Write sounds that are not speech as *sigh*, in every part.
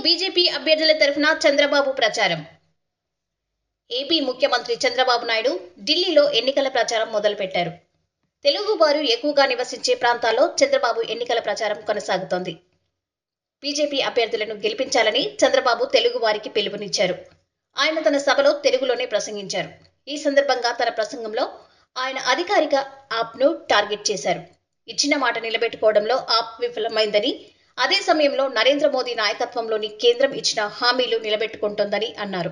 BJP అభ్యర్థుల తరఫున చంద్రబాబు ప్రచారం. ఏపీ ముఖ్యమంత్రి చంద్రబాబు నాయుడు ఢిల్లీలో ఎన్నికల ప్రచారం మొదలుపెట్టారు. తెలుగు వారు ఎక్కువగా నివసించే ప్రాంతాల్లో చంద్రబాబు ఎన్నికల ప్రచారం కొనసాగుతోంది. బీజేపీ అభ్యర్థులను గెలిపించాలని చంద్రబాబు తెలుగు వారికి పిలుపునిచ్చారు. ఆయన తన సభలో తెలుగులోనే ప్రసంగించారు. ఈ సందర్భంగా తన ప్రసంగంలో ఆయన అధికారిక ఆప్ను టార్గెట్ చేశారు. ఇచ్చిన మాట నిలబెట్టుకోవడంలో ఆప్ విఫలమైందని అదే సమయంలో నరేంద్ర మోదీ నాయకత్వంలోని కేంద్రం ఇచ్చిన హామీలు నిలబెట్టుకుంటోందని అన్నారు.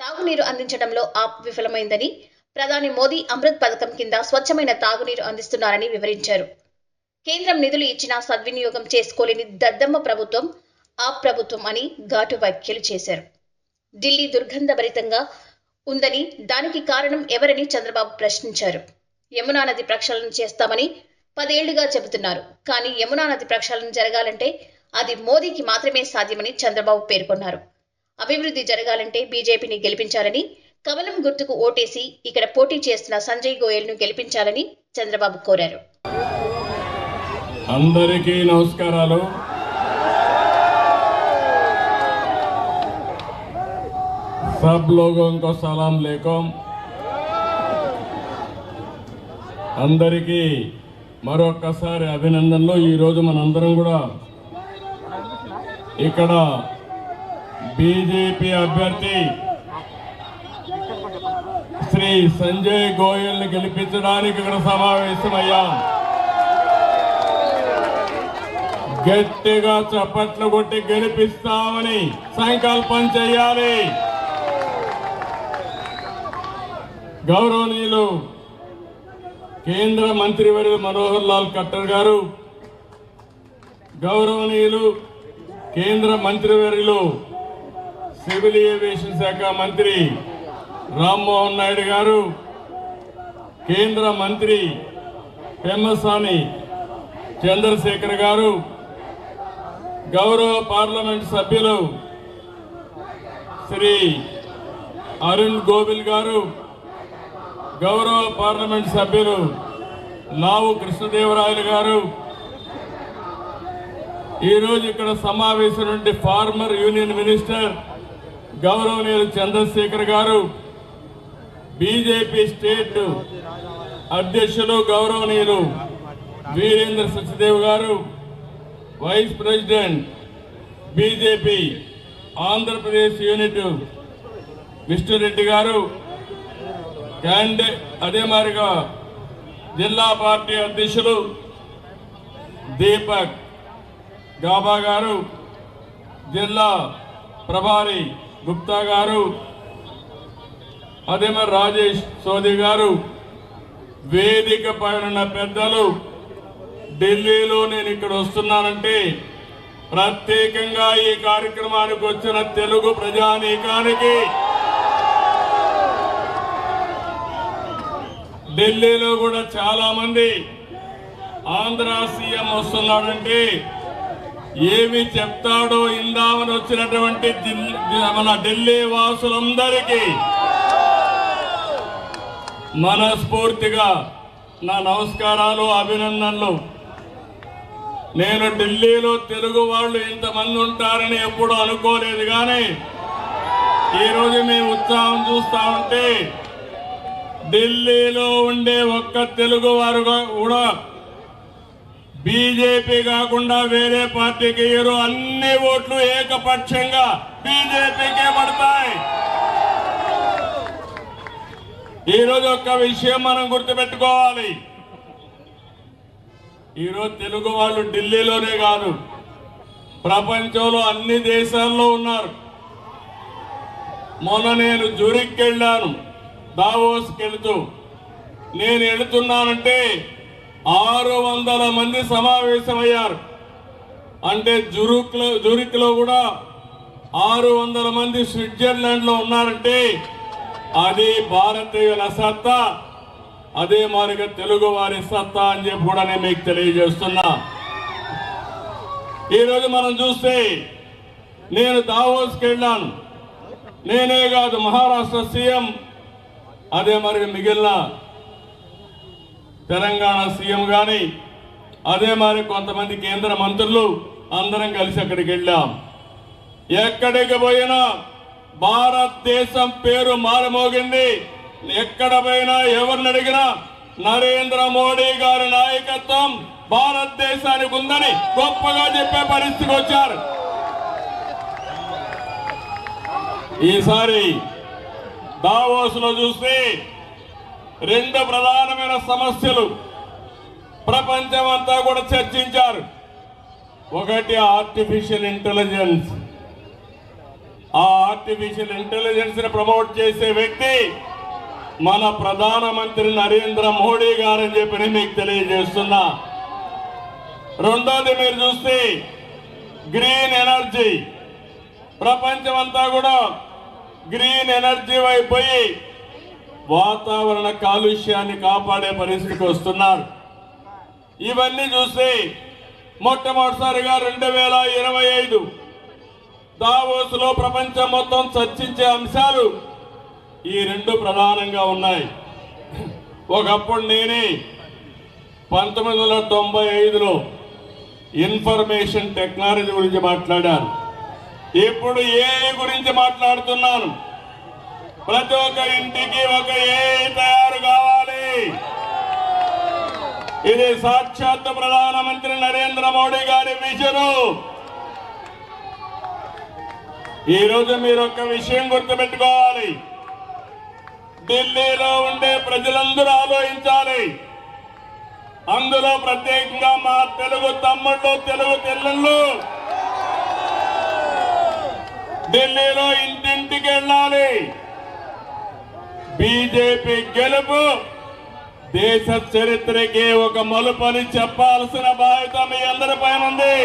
తాగునీరు అందించడంలో ఆప్ విఫలమైందని ప్రధాని మోదీ అమృత్ పథకం కింద స్వచ్ఛమైన తాగునీరు అందిస్తున్నారని వివరించారు. కేంద్రం నిధులు ఇచ్చినా సద్వినియోగం చేసుకోలేని దద్దమ్మ ప్రభుత్వం ఆ ప్రభుత్వం అని ఘాటు వ్యాఖ్యలు చేశారు. ఢిల్లీ దుర్గంధభరితంగా ఉందని దానికి కారణం ఎవరని చంద్రబాబు ప్రశ్నించారు. యమునా నది ప్రక్షాళన చేస్తామని పదేళ్లుగా చెబుతున్నారు కానీ యమునా నది ప్రక్షాళన జరగాలంటే అది మోదీకి మాత్రమే సాధ్యమని చంద్రబాబు పేర్కొన్నారు అభివృద్ధి జరగాలంటే బీజేపీని గెలిపించాలని కమలం గుర్తుకు ఓటేసి ఇక్కడ పోటీ చేస్తున్న సంజయ్ గోయల్ను గెలిపించాలని చంద్రబాబు కోరారు అందరికీ నమస్కారాలు सब लोगों को सलाम लेकुम అందరికీ మరొక్కసారి అభినందనలు. ఈరోజు మనందరం కూడా ఇక్కడ బీజేపీ అభ్యర్థి శ్రీ సంజయ్ గోయల్ని గెలిపించడానికి ఇక్కడ సమావేశమయ్యాం. గట్టిగా చప్పట్లు కొట్టి గెలిపిస్తామని సంకల్పం చేయాలి. గౌరవనీయులు కేంద్ర మంత్రివర్యులు మనోహర్ లాల్ ఖట్టర్ గారు గౌరవనీయులు కేంద్ర మంత్రివర్యులు సివిల్ ఏవియేషన్ శాఖ మంత్రి రామ్మోహన్ నాయుడు గారు కేంద్ర మంత్రి పెమ్మసాని చంద్రశేఖర్ గారు గౌరవ పార్లమెంట్ సభ్యులు శ్రీ అరుణ్ గోవిల్ గారు గౌరవ పార్లమెంట్ సభ్యులు లావు కృష్ణదేవరాయలు గారు. ఈరోజు ఇక్కడ సమావేశం నుండి ఫార్మర్ యూనియన్ మినిస్టర్ గౌరవనీయులు చంద్రశేఖర్ గారు బీజేపీ స్టేట్ అధ్యక్షులు గౌరవనీయులు Virendra Satyadev garu vice president BJP Andhra Pradesh unit Vishnu Reddy గారు క్యాండి అదే మాదిరిగా జిల్లా పార్టీ అధ్యక్షులు దీపక్ గాబా గారు జిల్లా ప్రభారి గుప్తా గారు అదే మరి రాజేష్ సోది గారు వేదిక పైన పెద్దలు ఢిల్లీలో నేను ఇక్కడ వస్తున్నానంటే ప్రత్యేకంగా ఈ కార్యక్రమానికి వచ్చిన తెలుగు ప్రజానీకానికి ఢిల్లీలో కూడా చాలా మంది ఆంధ్ర సీఎం వస్తున్నాడంటే ఏమి చెప్తాడో ఇందామని వచ్చినటువంటి మన ఢిల్లీ వాసులందరికీ మనస్ఫూర్తిగా నా నమస్కారాలు అభినందనలు. నేను ఢిల్లీలో తెలుగు వాళ్ళు ఇంతమంది ఉంటారని ఎప్పుడు అనుకోలేదు కానీ ఈరోజు మీ ఉత్సాహం చూస్తా ఉంటే ఢిల్లీలో ఉండే ఒక్క తెలుగు వారు కూడా బీజేపీ కాకుండా వేరే పార్టీకి ఇరు అన్ని ఓట్లు ఏకపక్షంగా బీజేపీకే పడతాయి. ఈరోజు ఒక్క విషయం మనం గుర్తుపెట్టుకోవాలి. ఈరోజు తెలుగు వాళ్ళు ఢిల్లీలోనే కాదు ప్రపంచంలో అన్ని దేశాల్లో ఉన్నారు. మొన్న నేను జూరిక్ వెళ్ళాను దావోస్కి వెళుతూ నేను వెళుతున్నానంటే ఆరు వందల మంది సమావేశమయ్యారు. అంటే జురుక్లో జూరిక్లో కూడా ఆరు వందల మంది స్విట్జర్లాండ్లో ఉన్నారంటే అది భారతీయుల సత్తా అదే మాదిరిగా తెలుగు వారి సత్తా అని చెప్పి కూడా నేను మీకు తెలియజేస్తున్నా. ఈరోజు మనం చూస్తే నేను దావోస్కి వెళ్ళాను నేనే కాదు మహారాష్ట్ర సీఎం అదే మరి మిగిలిన తెలంగాణ సీఎం కానీ అదే మరి కొంతమంది కేంద్ర మంత్రులు అందరం కలిసి అక్కడికి వెళ్ళాం. ఎక్కడికి పోయినా భారతదేశం పేరు మారుమోగింది. ఎక్కడ పోయినా ఎవరిని అడిగినా నరేంద్ర మోడీ గారి నాయకత్వం భారతదేశానికి ఉందని గొప్పగా చెప్పే పరిస్థితికి వచ్చారు. ఈసారి దావోస్లో చూస్తే రెండు ప్రధానమైన సమస్యలు. ప్రపంచమంతా కూడా చర్చించారు. ఒకటి ఆర్టిఫిషియల్ ఇంటెలిజెన్స్ ఆ ఆర్టిఫిషియల్ ఇంటెలిజెన్స్ని ప్రమోట్ చేసే వ్యక్తి మన ప్రధానమంత్రి నరేంద్ర మోడీ గారని చెప్పి నేను మీకు తెలియజేస్తున్నా. రెండోది మీరు చూస్తే గ్రీన్ ఎనర్జీ ప్రపంచమంతా కూడా గ్రీన్ ఎనర్జీ వైపు పోయి వాతావరణ కాలుష్యాన్ని కాపాడే పరిస్థితికి వస్తున్నారు. ఇవన్నీ చూస్తే మొట్టమొదటిసారిగా రెండు వేల ఇరవై ఐదు దావోస్లో ప్రపంచం మొత్తం చర్చించే అంశాలు ఈ రెండు ప్రధానంగా ఉన్నాయి. ఒకప్పుడు నేనే పంతొమ్మిది వందల తొంభై ఐదులో ఇన్ఫర్మేషన్ టెక్నాలజీ గురించి మాట్లాడాను. ఇప్పుడు ఏ గురించి మాట్లాడుతున్నాను? ప్రతి ఒక్క ఇంటికి ఒక ఏ తయారు కావాలి? ఇది సాక్షాత్ ప్రధానమంత్రి నరేంద్ర మోడీ గారి విజను. ఈరోజు మీరు ఒక విషయం గుర్తుపెట్టుకోవాలి. ఢిల్లీలో ఉండే ప్రజలందరూ ఆలోచించాలి. అందులో ప్రత్యేకంగా మా తెలుగు తమ్ముళ్ళు తెలుగు తెల్లళ్ళు ఢిల్లీలో ఇంటింటికి వెళ్ళాలి. బీజేపీ గెలుపు దేశ చరిత్రకి ఒక మలుపని చెప్పాల్సిన బాధ్యత మీ అందరి పైన ఉంది.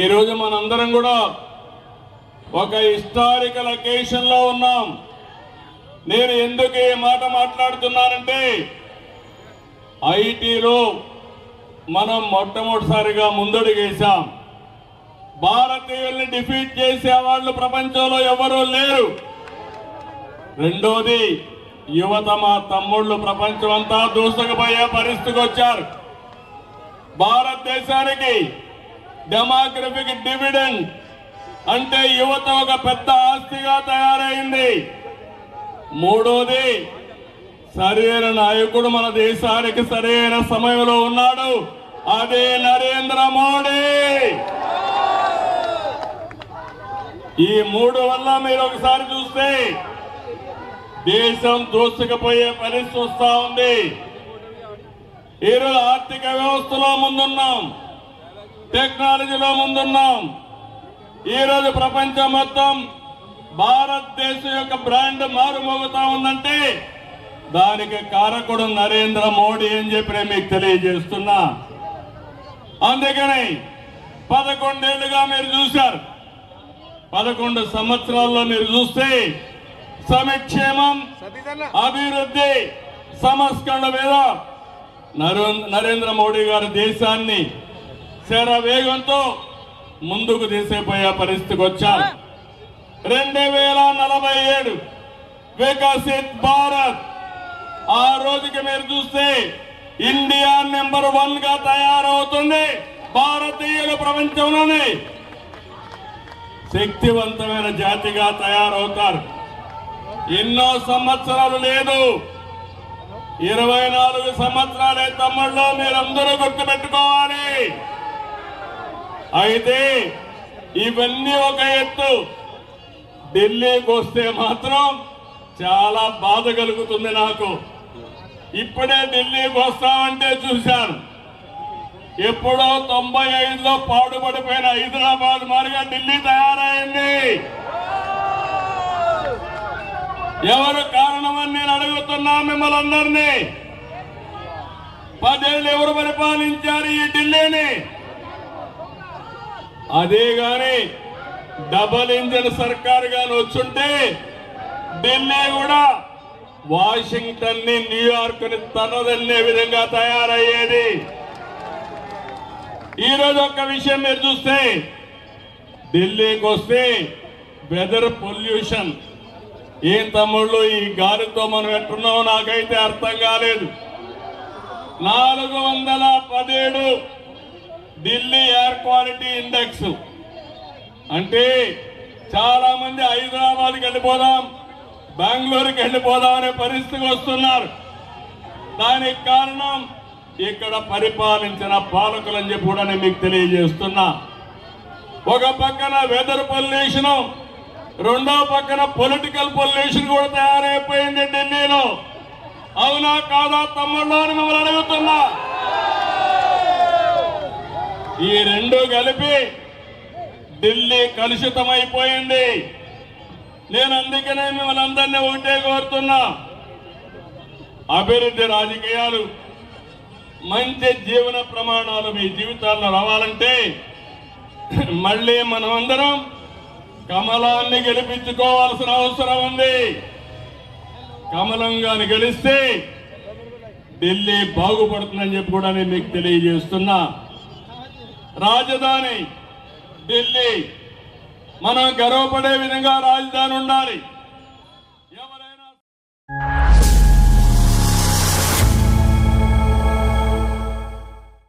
ఈరోజు మనందరం కూడా ఒక హిస్టారికల్ అకేషన్లో ఉన్నాం. నేను ఎందుకు ఈ మాట మాట్లాడుతున్నానంటే ఐటీలో మనం మొట్టమొదటిసారిగా ముందడుగేశాం. భారతీయుల్ని డిఫీట్ చేసే వాళ్ళు ప్రపంచంలో ఎవరూ లేరు. రెండోది యువత మా తమ్ముళ్ళు ప్రపంచం అంతా దూసుకుపోయే పరిస్థితికి వచ్చారు. భారతదేశానికి డెమోగ్రఫిక్ డివిడెండ్ అంటే యువత ఒక పెద్ద ఆస్తిగా తయారైంది. మూడోది సరైన నాయకుడు మన దేశానికి సరైన సమయంలో ఉన్నాడు. అదే నరేంద్ర మోడీ. ఈ మూడు వల్ల మీరు ఒకసారి చూస్తే దేశం దూసుకుపోయే పరిస్థితి వస్తా ఉంది. ఈరోజు ఆర్థిక వ్యవస్థలో ముందున్నాం. టెక్నాలజీలో ముందున్నాం. ఈరోజు ప్రపంచం మొత్తం భారతదేశం యొక్క బ్రాండ్ మారుమోగుతా ఉందంటే దానికి కారకుడు నరేంద్ర మోడీ అని చెప్పి నేను మీకు తెలియజేస్తున్నా. అందుకని పదకొండేళ్ళుగా మీరు చూశారు. పదకొండు సంవత్సరాల్లో మీరు చూస్తే సమిక్షేమం అభివృద్ధి సంస్కరణ మీద నరేంద్ర మోడీ గారు దేశాన్ని శర వేగంతో ముందుకు తీసేపోయే పరిస్థితికి వచ్చారు. రెండు వేల నలభై ఏడు వికసిత్ భారత్. ఆ రోజుకి మీరు చూస్తే ఇండియా నెంబర్ వన్గా తయారవుతుంది. భారతీయులు ప్రపంచంలోనే శక్తివంతమైన జాతిగా తయారవుతారు. ఎన్నో సంవత్సరాలు లేదు. ఇరవై నాలుగు సంవత్సరాలే తమ్ముళ్ళు మీరందరూ గుర్తుపెట్టుకోవాలి. అయితే ఇవన్నీ ఒక ఎత్తు. ఢిల్లీకి వస్తే మాత్రం చాలా బాధ కలుగుతుంది నాకు. ఇప్పుడే ఢిల్లీకి వస్తామంటే చూశాను. ఎప్పుడో తొంభై ఐదులో పాడుపడిపోయిన హైదరాబాద్ మారిగా ఢిల్లీ తయారైంది. ఎవరు కారణమని నేను అడుగుతున్నా మిమ్మల్ని అందరినీ. పదేళ్ళు ఎవరు పరిపాలించారు ఈ ఢిల్లీని? అదే గాని డబల్ ఇంజిన్ సర్కార్ గాని వచ్చుంటే ఢిల్లీ కూడా వాషింగ్టన్ని న్యూయార్క్ని తనదన్నే విధంగా తయారయ్యేది. ఈరోజు ఒక విషయం మీరు చూస్తే ఢిల్లీకి వస్తే వెదర్ పొల్యూషన్. ఏం తమ్ముళ్ళు ఈ గాలితో మనం ఎట్టున్నామో నాకైతే అర్థం కాలేదు. నాలుగు వందల పదిహేడు ఢిల్లీ ఎయిర్ క్వాలిటీ ఇండెక్స్ అంటే చాలా మంది హైదరాబాద్కి వెళ్ళిపోదాం బెంగళూరుకి వెళ్ళిపోదాం అనే పరిస్థితికి వస్తున్నారు. దానికి కారణం ఇక్కడ పరిపాలించిన పాలకులని చెప్పి కూడా నేను మీకు తెలియజేస్తున్నా. ఒక పక్కన వెదర్ పొల్యూషన్ రెండో పక్కన పొలిటికల్ పొల్యూషన్ కూడా తయారైపోయింది ఢిల్లీలో. అవునా కాదా తమ్ముళ్ళు అని మిమ్మల్ని అడుగుతున్నా. ఈ రెండు కలిపి ఢిల్లీ కలుషితమైపోయింది. నేను అందుకనే మిమ్మల్ని అందరినీ ఒకటే కోరుతున్నా. అభివృద్ధి రాజకీయాలు మంచి జీవన ప్రమాణాలు మీ జీవితాల్లో రావాలంటే *clears throat* మళ్ళీ మనమందరం కమలాన్ని గెలిపించుకోవాల్సిన అవసరం ఉంది. కమలం గాని గెలిస్తే ఢిల్లీ బాగుపడుతుందని చెప్పి కూడా నేను మీకు తెలియజేస్తున్నా. రాజధాని ఢిల్లీ. మనం గర్వపడే విధంగా రాజధాని ఉండాలి.